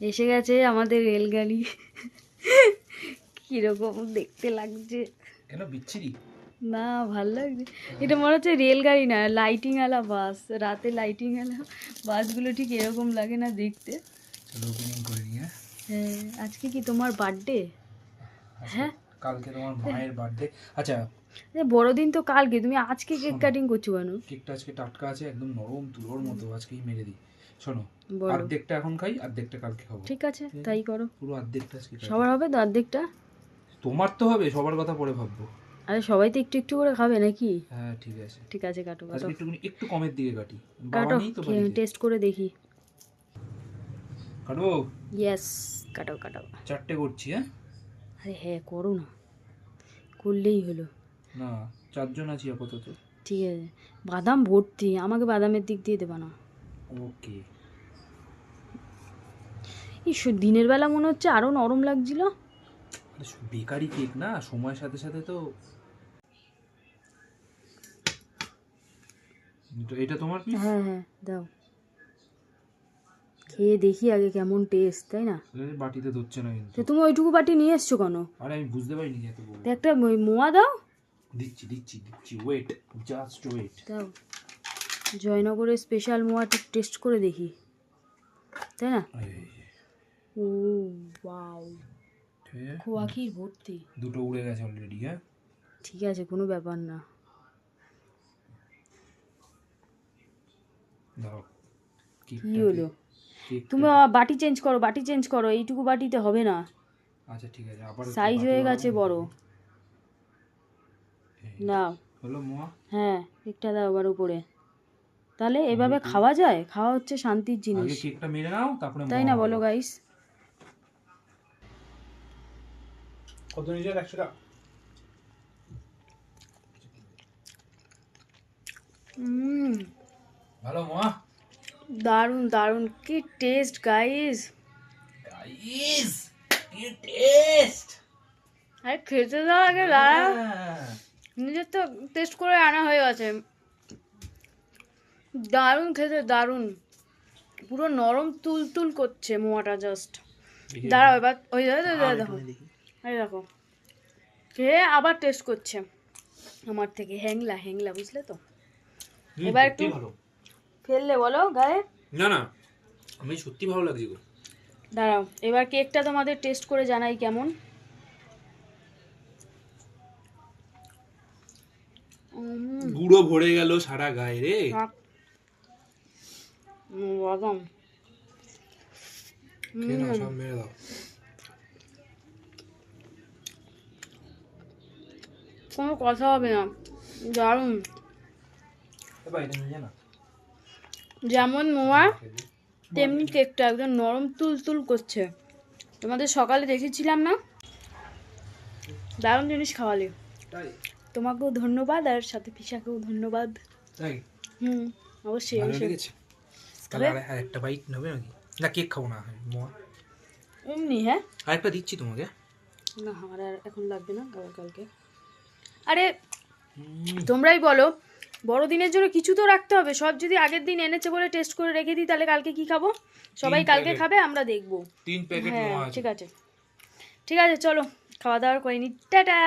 এসে গেছে আমাদের রেলগাড়ি। কীরকম দেখতে লাগছে। কেন বিচ্ছিরি? না ভালো লাগছে। এটা মনে হচ্ছে রেলগাড়ি না লাইটিং আলা বাস। রাতে লাইটিং আলা বাসগুলো ঠিক এরকম লাগে না দেখতে। চলো ওপেনিং করে নিয়ে হ্যাঁ? আজকে কি তোমার বার্থডে হ্যাঁ? কালকে তোমার মায়ের বার্থডে আচ্ছা। বড়দিন তো কালকে তুমি আজকে কেক কাটিং করছ কেন? কেকটা আজকে টাটকা আছে একদম নরম তুলোর মতো আজকেই মেরে দিই। শোনো অর্ধেকটা এখন খাই অর্ধেকটা কালকে খাব। ঠিক আছে তাই করো। পুরো অর্ধেকটা সবার হবে তো অর্ধেকটা? তোমার তো হবে সবার কথা পরে ভাববো। আরে সবাই তো একটু একটু করে খাবে নাকি? হ্যাঁ ঠিক আছে। ঠিক আছে কাটো কাটো। একটুখানি একটু কমের দিকে কাটি। কাটো। টেস্ট করে দেখি। কাটবো ইয়েস কাটো কাটো। চারটে করছি হ্যাঁ? আরে হ্যাঁ করো না। করলেই হলো। না চারজন আছি আপাতত। ঠিক আছে। বাদাম ভর্তি আমাকে বাদামের দিক দিয়ে দেবা না। ওকে এই স- দিনের বেলা মনে হচ্ছে আরও নরম লাগছিল। বেকারি কেক না? সময়ের সাথে সাথে তো এটা তোমার কি হ্যাঁ হ্যাঁ দাও। খেয়ে দেখি আগে কেমন টেস্ট তাই না? বাটিতে ধরছে না কিন্তু। তুমি ওইটুকু বাটি নিয়ে এসছো কেন? আরে আমি বুঝতে পারিনি এত একটা মোয়া দাও। দিচ্ছি দিচ্ছি দিচ্ছি ওয়েট জাস্ট ওয়েট দাও। জয়নগরের স্পেশাল মোয়া টেস্ট করে দেখি। তাই না? ও ওয়াও খোয়া ক্ষীর ভর্তি? দুটো উড়ে গেছে অলরেডি হ্যাঁ? ঠিক আছে কোনো ব্যাপার না। কি হলো? তুমি বাটি চেঞ্জ করো বাটি চেঞ্জ করো এইটুকু বাটিতে হবে না। আচ্ছা ঠিক আছে আবার সাইজ হয়ে গেছে বড়। নাও। হলো মোয়া? হ্যাঁ কেকটা দাও আবার উপরে। তাহলে এভাবে খাওয়া যায়? খাওয়া হচ্ছে শান্তির জিনিস। তাই না বলো গাইস কত নিজের একশো টাকা। ভালো দারুণ দারুণ। কি টেস্ট গাইস গাইস কি টেস্ট আরে খেতে দাও আগে দাঁড়া। নিজের তো টেস্ট করে আনা হয়ে গেছে। দারুণ খেতে দারুণ। পুরো নরম তুল তুল করছে মোয়াটা জাস্ট দাঁড়াও এবার ওই দেখো। দেখো, দেখো। খেয়ে আবার টেস্ট করছে। আমার থেকে হ্যাংলা হ্যাংলা বুঝলে তো? এবার একটু ফেললে বলো গায়ে? না না আমি সত্যি ভালো লাগছে গো। দাঁড়াও এবার কেকটা তোমাদের টেস্ট করে জানাই কেমন। গুঁড়ো ভরে গেল সারা গায়ে রে। বাদাম খেয়ে নাও, সব মেরে দাও কোনো কথা হবে না দারুণ যেমন মোয়া তেমনি কেকটা একদম নরম তুল তুল করছে। তোমাদের সকালে দেখেছিলাম না? দারুণ জিনিস খাওয়ালে। তোমাকেও ধন্যবাদ আর সাথে পিসাকেও ধন্যবাদ। তাই? হুম অবশ্যই তাহলে আর একটা বাইট নেবে নাকি? না কেক খাব না মোয়া। এমনি হ্যাঁ? আরেকটা দিচ্ছি তোমাকে। না আমার আর এখন লাগবে না কাল কালকে। আরে তোমরাই বলো বড়দিনের জন্য কিছু তো রাখতে হবে। সব যদি আগের দিন এনেছে বলে টেস্ট করে রেখে দিই তাহলে কালকে কি খাব? সবাই কালকে খাবে আমরা দেখব। তিন প্যাকেট হ্যাঁ ঠিক আছে। ঠিক আছে চলো খাওয়া দাওয়া করে নি টাটা!